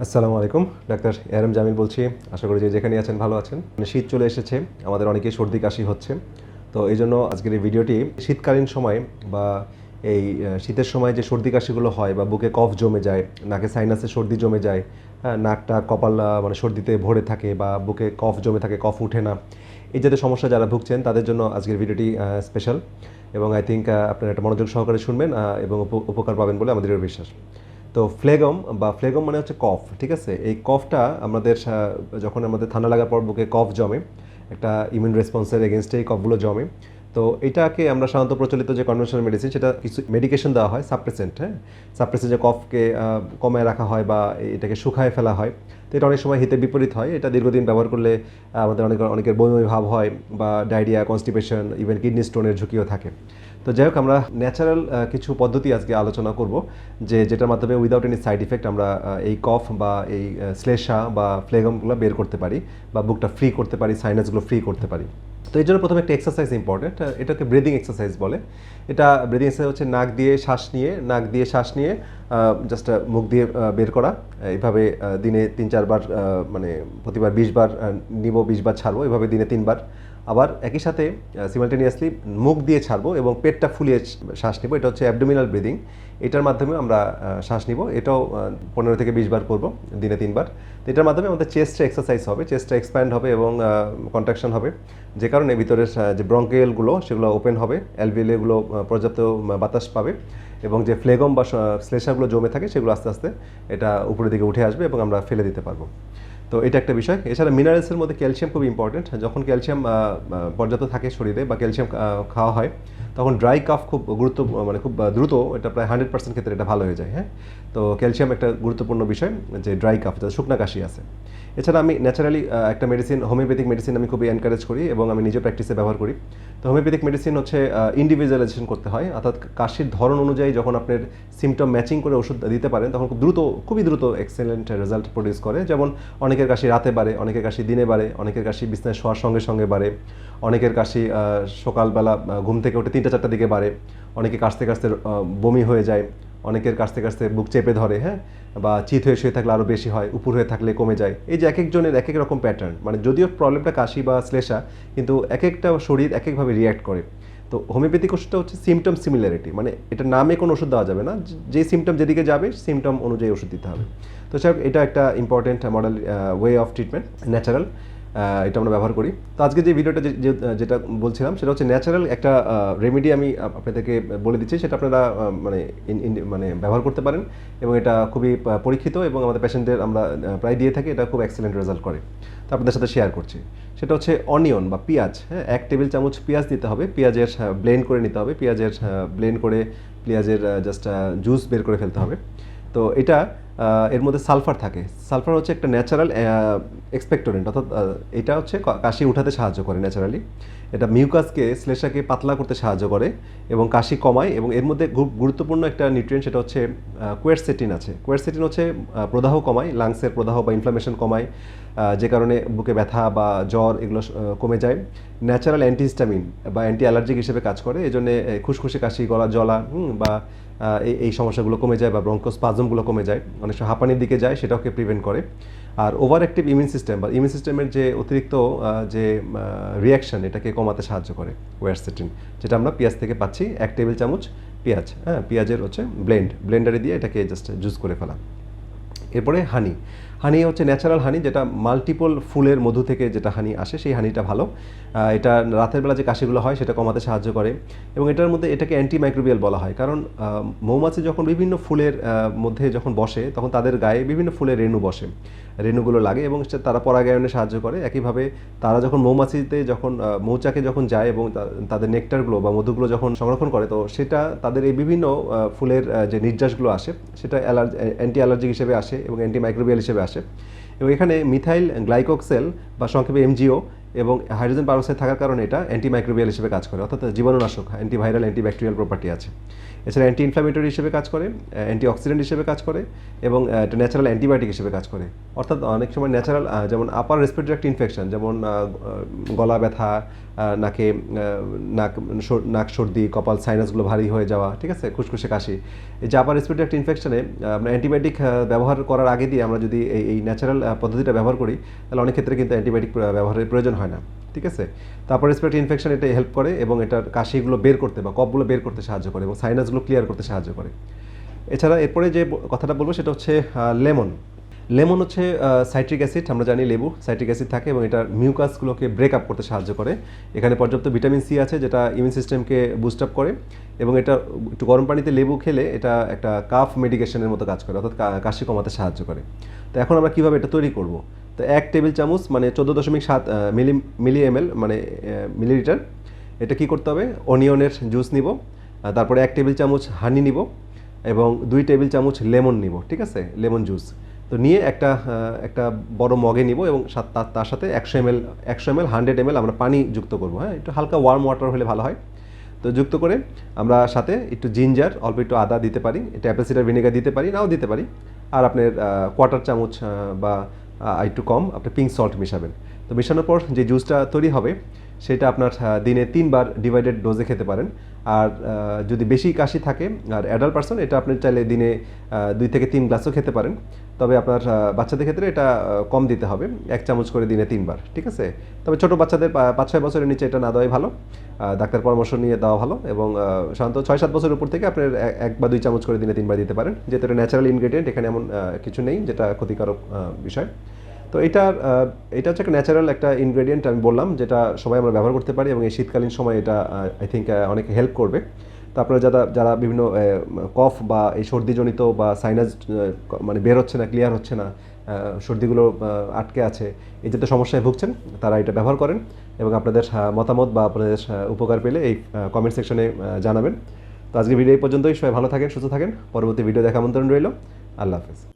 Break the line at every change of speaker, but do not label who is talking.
আসসালামু আলাইকুম, ডাক্তার এরম জামিল বলছি। আশা করি যে যেখানে আছেন ভালো আছেন। মানে শীত চলে এসেছে, আমাদের অনেকেই সর্দি কাশি হচ্ছে। তো এই জন্য আজকের এই ভিডিওটি শীতকালীন সময় বা এই শীতের সময় যে সর্দি কাশিগুলো হয় বা বুকে কফ জমে যায়, নাকে সাইনাসে সর্দি জমে যায় হ্যাঁ নাকটা কপাল মানে সর্দিতে ভরে থাকে বা বুকে কফ জমে থাকে, কফ উঠে না, এই জাতীয় সমস্যা যারা ভুগছেন, তাদের জন্য আজকের ভিডিওটি স্পেশাল এবং আই থিঙ্ক আপনারা একটা মনোযোগ সহকারে শুনবেন এবং উপ- উপকার পাবেন বলে আমাদের বিশ্বাস। তো ফ্লেগম বা ফ্লেগম মানে হচ্ছে কফ, ঠিক আছে? এই কফটা আমাদের যখন আমাদের ঠান্ডা লাগার পর বুকে কফ জমে, একটা ইমিউন রেসপন্সের এগেনস্টে এই কফগুলো জমে, তো এটাকে আমরা সাধারণত প্রচলিত যে কনভেনশনাল মেডিসিন সেটা কিছু মেডিকেশন দেওয়া হয় সাপ্রেসেন্ট হ্যাঁ? সাপ্রেসেন্ট যে কফকে কমায় রাখা হয় বা এটাকে শুকায় ফেলা হয়, তো এটা অনেক সময় হিতে বিপরীত হয়। এটা দীর্ঘদিন ব্যবহার করলে, আমাদের অনেক, অনেকের বমি ভাব হয় বা ডায়রিয়া কনস্টিপেশন ইভেন কিডনি স্টোনের ঝুঁকিও থাকে। তো যাই হোক আমরা ন্যাচারাল কিছু পদ্ধতি আজকে আলোচনা করব যে যেটার মাধ্যমে উইদাউট এনি সাইড ইফেক্ট আমরা এই কফ বা এই শ্লেষা বা ফ্লেগমগুলো বের করতে পারি বা বুকটা ফ্রি করতে পারি সাইনাসগুলো ফ্রি করতে পারি। তো এই জন্য প্রথমে একটা এক্সারসাইজ ইম্পর্টেন্ট এটাকে ব্রিদিং এক্সারসাইজ বলে। এটা ব্রিদিং এক্সারসাইজ হচ্ছে নাক দিয়ে শ্বাস নিয়ে নাক দিয়ে শ্বাস নিয়ে জাস্ট মুখ দিয়ে বের করা। এইভাবে দিনে তিন চারবার মানে প্রতিবার বিশ বার আহ, নিব বিশ বার ছাড়বো এভাবে দিনে তিনবার। আবার একই সাথে সিমালটেনিয়াসলি মুখ দিয়ে ছাড়বো এবং পেটটা ফুলিয়ে শ্বাস নেব। এটা হচ্ছে অ্যাবডোমিনাল ব্রিদিং এটার মাধ্যমে আমরা শ্বাস নিব। এটাও পনেরো থেকে বিশ বার করব, দিনে তিনবার। তো এটার মাধ্যমে আমাদের চেস্টটা এক্সারসাইজ হবে চেস্টটা এক্সপ্যান্ড হবে এবং কন্ট্রাকশন হবে। যে কারণে ভিতরের যে ব্রঙ্কেলগুলো সেগুলো ওপেন হবে অ্যালভিলেগুলো পর্যাপ্ত বাতাস পাবে এবং যে ফ্লেগম বা শ্লেষাগুলো জমে থাকে, সেগুলো আস্তে আস্তে এটা উপরের দিকে উঠে আসবে এবং আমরা ফেলে দিতে পারব। তো এটা একটা বিষয়। এছাড়া মিনারেলসের মধ্যে ক্যালসিয়াম খুব ইম্পর্টেন্ট যখন ক্যালসিয়াম পর্যাপ্ত থাকে শরীরে বা ক্যালসিয়াম খাওয়া হয় তখন ড্রাই কাফ খুব গুরুত্ব মানে খুব দ্রুত এটা প্রায় হান্ড্রেড পার্সেন্ট ক্ষেত্রে এটা ভালো হয়ে যায় হ্যাঁ? তো ক্যালসিয়াম একটা গুরুত্বপূর্ণ বিষয়, যে ড্রাই কাফ যাতে শুকনা কাশি আছে। এছাড়া আমি ন্যাচারালি একটা মেডিসিন হোমিওপ্যাথিক মেডিসিন আমি খুবই এনকারেজ করি এবং আমি নিজে প্র্যাকটিসে ব্যবহার করি। তো হোমিওপ্যাথিক মেডিসিন হচ্ছে ইন্ডিভিজুয়ালাইজেশন করতে হয়, অর্থাৎ কাশির ধরন অনুযায়ী যখন আপনার সিমটম ম্যাচিং করে ওষুধ দিতে পারেন, তখন খুব দ্রুত, খুবই দ্রুত এক্সেলেন্ট রেজাল্ট প্রডিউস করে। যেমন অনেকের কাশি রাতে বাড়ে, অনেকের কাশি দিনে বাড়ে, অনেকের কাশি বিছনায় শোয়ার সঙ্গে সঙ্গে বাড়ে। অনেকের কাশি সকালবেলা ঘুম থেকে উঠে তিনটা চারটার দিকে বাড়ে। অনেকে কাশতে কাশতে বমি হয়ে যায়। অনেকের কাছতে কাছতে বুক চেপে ধরে হ্যাঁ? বা চিত হয়ে শুয়ে থাকলে আরও বেশি হয়, উপর হয়ে থাকলে কমে যায়। এই যে এক একজনের এক এক রকম প্যাটার্ন মানে যদিও প্রবলেমটা কাশি বা শ্লেষা, কিন্তু এক একটা শরীর এক একভাবে রিয়্যাক্ট করে। তো হোমিওপ্যাথিক ওষুধটা হচ্ছে সিমটম সিমিলারিটি মানে এটা নামে কোনো ওষুধ দেওয়া যাবে না। যে- সিমটম যেদিকে যাবে সিমটম অনুযায়ী ওষুধ দিতে হবে। তো স্যার এটা একটা important model way of treatment natural এটা আমরা ব্যবহার করি। তো আজকে যে ভিডিওটা যেটা বলছিলাম, সেটা হচ্ছে ন্যাচারাল একটা রেমেডি আমি আপ- আপনাদেরকে বলে দিচ্ছি। সেটা আপনারা মানে মানে ব্যবহার করতে পারেন এবং এটা খুবই পরীক্ষিত এবং আমাদের পেশেন্টদের আমরা প্রায় দিয়ে থাকি। এটা খুব এক্সেলেন্ট রেজাল্ট করে। তো আপনাদের সাথে শেয়ার করছি। সেটা হচ্ছে অনিয়ন বা পেঁয়াজ হ্যাঁ? এক টেবিল চামচ পেঁয়াজ দিতে হবে। পেঁয়াজের ব্লেন্ড করে নিতে হবে। পেঁয়াজের ব্লেন্ড করে পেঁয়াজের জাস্ট জুস বের করে ফেলতে হবে। তো এটা এর মধ্যে সালফার থাকে। সালফার হচ্ছে একটা ন্যাচারাল এক্সপেক্টোরেন্ট অর্থাৎ এটা হচ্ছে কাশি উঠাতে সাহায্য করে ন্যাচারালি এটা মিউকাসকে শ্লেষাকে পাতলা করতে সাহায্য করে এবং কাশি কমায় এবং এর মধ্যে গুরুত্বপূর্ণ একটা নিউট্রিয়েন্ট সেটা হচ্ছে কোয়ারসেটিন আছে। কোয়ারসেটিন হচ্ছে প্রদাহ কমায় লাংসের প্রদাহ বা ইনফ্লামেশন কমায় যে কারণে বুকে ব্যথা বা জ্বর এগুলো কমে যায়। ন্যাচারাল অ্যান্টিহিস্টামিন বা অ্যান্টি অ্যালার্জিক হিসেবে কাজ করে এই জন্যে খুসখুসে কাশি গলা হুম, বা এই এই সমস্যাগুলো কমে যায় বা ব্রঙ্কোস্পাজমগুলো কমে যায়। অনেক সে হাঁপানির দিকে যায় সেটাকে প্রিভেন্ট করে। আর ওভার অ্যাক্টিভ ইমিউন সিস্টেম বা ইমিউন সিস্টেমের যে অতিরিক্ত যে রিয়াকশান এটাকে কমাতে সাহায্য করে ওয়ারসেটিন যেটা আমরা পেঁয়াজ থেকে পাচ্ছি, এক টেবিল চামচ পেঁয়াজ হ্যাঁ পেঁয়াজের হচ্ছে ব্লেন্ড ব্লেন্ডারে দিয়ে এটাকে জাস্ট জুস করে ফেলা। এরপরে হানি হানি হচ্ছে ন্যাচারাল হানি, যেটা মাল্টিপল ফুলের মধু থেকে যেটা হানি আসে, সেই হানিটা ভালো। এটা রাতের বেলা যে কাশিগুলো হয়, সেটা কমাতে সাহায্য করে। এবং এটার মধ্যে এটাকে অ্যান্টি মাইক্রোবিয়াল বলা হয়। কারণ মৌমাছি যখন বিভিন্ন ফুলের মধ্যে যখন বসে, তখন তাদের গায়ে বিভিন্ন ফুলের রেণু বসে। রেণুগুলো লাগে এবং তারা পরাগায়নে সাহায্য করে। একইভাবে তারা যখন মৌমাছিতে যখন মৌচাকে যখন যায় এবং তাদের নেকটারগুলো বা মধুগুলো যখন সংরক্ষণ করে, তো সেটা তাদের এই বিভিন্ন ফুলের যে নির্যাসগুলো আসে, সেটা অ্যালার্জি অ্যান্টি অ্যালার্জিক হিসেবে আসে এবং অ্যান্টি মাইক্রোবিয়াল হিসেবে আসে। এবং এখানে মিথাইল গ্লাইকোক্সেল বা সংক্ষেপে এমজিও এবং হাইড্রোজেন পারক্সাইড থাকার কারণে এটা অ্যান্টিমাইক্রোবিয়াল হিসেবে কাজ করে, অর্থাৎ জীবাণুনাশক অ্যান্টিভাইরাল অ্যান্টিব্যাকটেরিয়াল প্রপার্টি আছে। এছাড়া অ্যান্টি ইনফ্লামেটরি হিসেবে কাজ করে অ্যান্টি অক্সিডেন্ট হিসেবে কাজ করে এবং এটা ন্যাচারাল অ্যান্টিবায়োটিক হিসেবে কাজ করে। অর্থাৎ অনেক সময় ন্যাচারাল যেমন আপার রেসপিরেটরি একটা ইনফেকশন যেমন গলা ব্যথা নাকে নাক নাক সর্দি, কপাল সাইনাসগুলো ভারী হয়ে যাওয়া, ঠিক আছে? খুশখুশে কাশি। এই যে আপার রেসপিরেটরি একটা ইনফেকশনে আমরা অ্যান্টিবায়োটিক ব্যবহার করার আগে দিয়ে আমরা যদি এই এই ন্যাচারাল পদ্ধতিটা ব্যবহার করি, তাহলে অনেক ক্ষেত্রে কিন্তু অ্যান্টিবায়োটিক ব্যবহারের প্রয়োজন হয় না, ঠিক আছে? তারপর রেসপিরেটরি ইনফেকশন এটা হেল্প করে এবং এটার কাশিগুলো বের করতে বা কপগুলো বের করতে সাহায্য করে এবং সাইনাসগুলো ক্লিয়ার করতে সাহায্য করে। এছাড়া এরপরে যে কথাটা বলব সেটা হচ্ছে লেমন লেমন হচ্ছে সাইট্রিক অ্যাসিড, আমরা জানি লেবু, সাইট্রিক অ্যাসিড থাকে এবং এটা মিউকাসগুলোকে ব্রেক আপ করতে সাহায্য করে। এখানে পর্যাপ্ত ভিটামিন সি আছে যেটা ইমিউন সিস্টেমকে বুস্ট আপ করে এবং এটা একটু গরম পানিতে লেবু খেলে এটা একটা কাফ মেডিকেশনের মতো কাজ করে, অর্থাৎ কাশি কমাতে সাহায্য করে। তো এখন আমরা কীভাবে এটা তৈরি করব? তো এক টেবিল চামচ মানে চোদ্দ দশমিক সাত মিলি মিলি এমএল মানে মিলিলিটার। এটা কি করতে হবে? অনিয়নের জুস নিব তারপরে এক টেবিল চামচ হানি নিব এবং দুই টেবিল চামচ লেমন নিব, ঠিক আছে? লেমন জুস তো নিয়ে একটা একটা বড় মগে নিব এবং তার সাথে একশো এমএল একশো এমএল, হান্ড্রেড এমএল আমরা পানি যুক্ত করব। হ্যাঁ একটু হালকা ওয়ার্ম ওয়াটার হলে ভালো হয়। তো যুক্ত করে আমরা সাথে একটু জিঞ্জার অল্প একটু আদা দিতে পারি এটা অ্যাপেল সিডার ভিনেগার দিতে পারি, নাও দিতে পারি। আর আপনার কোয়ার্টার চামচ বা একটু কম, আপনি পিঙ্ক সল্ট মেশাবেন। তো মেশানোর পর যে জুসটা তৈরি হবে সেটা আপনার দিনে তিনবার ডিভাইডেড ডোজে খেতে পারেন। আর যদি বেশি কাশি থাকে, আর অ্যাডাল্ট পার্সন এটা আপনি চাইলে দিনে দুই থেকে তিন গ্লাসও খেতে পারেন। তবে আপনার বাচ্চাদের ক্ষেত্রে এটা কম দিতে হবে, এক চামচ করে দিনে তিনবার, ঠিক আছে? তবে ছোট বাচ্চাদের পাঁচ ছয় বছরের নিচে এটা না দেওয়াই ভালো। ডাক্তার পরামর্শ নিয়ে দেওয়া ভালো এবং সাধারণত ছয় সাত বছরের উপর থেকে আপনার এক- বা দুই চামচ করে দিনে তিনবার দিতে পারেন। যেহেতু এটা ন্যাচারাল ইনগ্রেডিয়েন্ট এখানে এমন কিছু নেই যেটা ক্ষতিকারক বিষয়। তো আহ, এটা হচ্ছে একটা ন্যাচারাল একটা ইনগ্রেডিয়েন্ট আমি বললাম যেটা সবাই আমরা ব্যবহার করতে পারি এবং এই শীতকালীন সময় এটা আই থিঙ্ক অনেক হেল্প করবে। তো আপনারা যারা যারা বিভিন্ন কফ বা এই সর্দিজনিত বা সাইনাস মানে বের হচ্ছে না ক্লিয়ার হচ্ছে না সর্দিগুলো আটকে আছে এই যাতে সমস্যায় ভুগছেন তারা এটা ব্যবহার করেন এবং আপনাদের মতামত বা আপনাদের উপকার পেলে এই কমেন্ট সেকশনে জানাবেন। তো আজকে ভিডিও এই পর্যন্তই সবাই ভালো থাকেন সুস্থ থাকেন। পরবর্তী ভিডিও দেখা আমন্ত্রণ রইল। আল্লাহ হাফেজ।